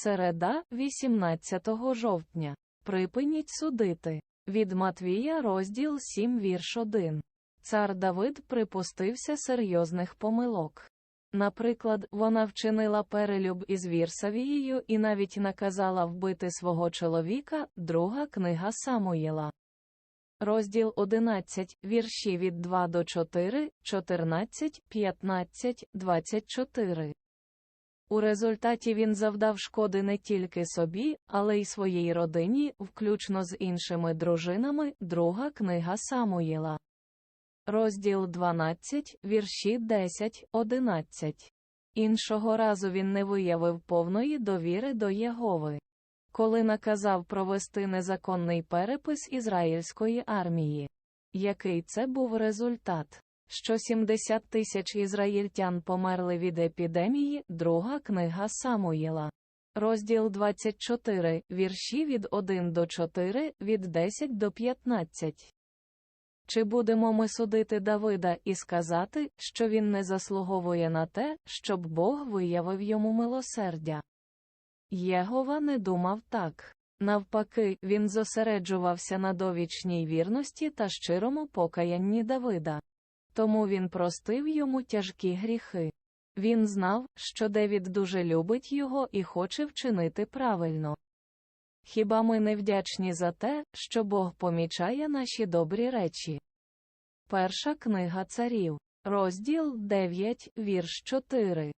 Середа, 18 жовтня. Припиніть судити. Від Матвія розділ 7 вірш 1. Цар Давид припустився серйозних помилок. Наприклад, вона вчинила перелюб із Вірсавією і навіть наказала вбити свого чоловіка, друга книга Самуїла. Розділ 11, вірші від 2 до 4, 14, 15, 24. У результаті він завдав шкоди не тільки собі, але й своїй родині, включно з іншими дружинами, друга книга Самуїла. Розділ 12, вірші 10, 11. Іншого разу він не виявив повної довіри до Єгови. Коли наказав провести незаконний перепис ізраїльської армії. Який це був результат? Що 70 тисяч ізраїльтян померли від епідемії, друга книга Самуїла. Розділ 24, вірші від 1 до 4, від 10 до 15. Чи будемо ми судити Давида і сказати, що він не заслуговує на те, щоб Бог виявив йому милосердя? Єгова не думав так. Навпаки, він зосереджувався на довічній вірності та щирому покаянні Давида. Тому він простив йому тяжкі гріхи. Він знав, що Девід дуже любить його і хоче вчинити правильно. Хіба ми не вдячні за те, що Бог помічає наші добрі речі? Перша книга царів, розділ 9, вірш 4.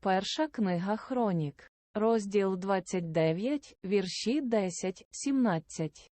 Перша книга Хронік, розділ 29, вірші 10, 17.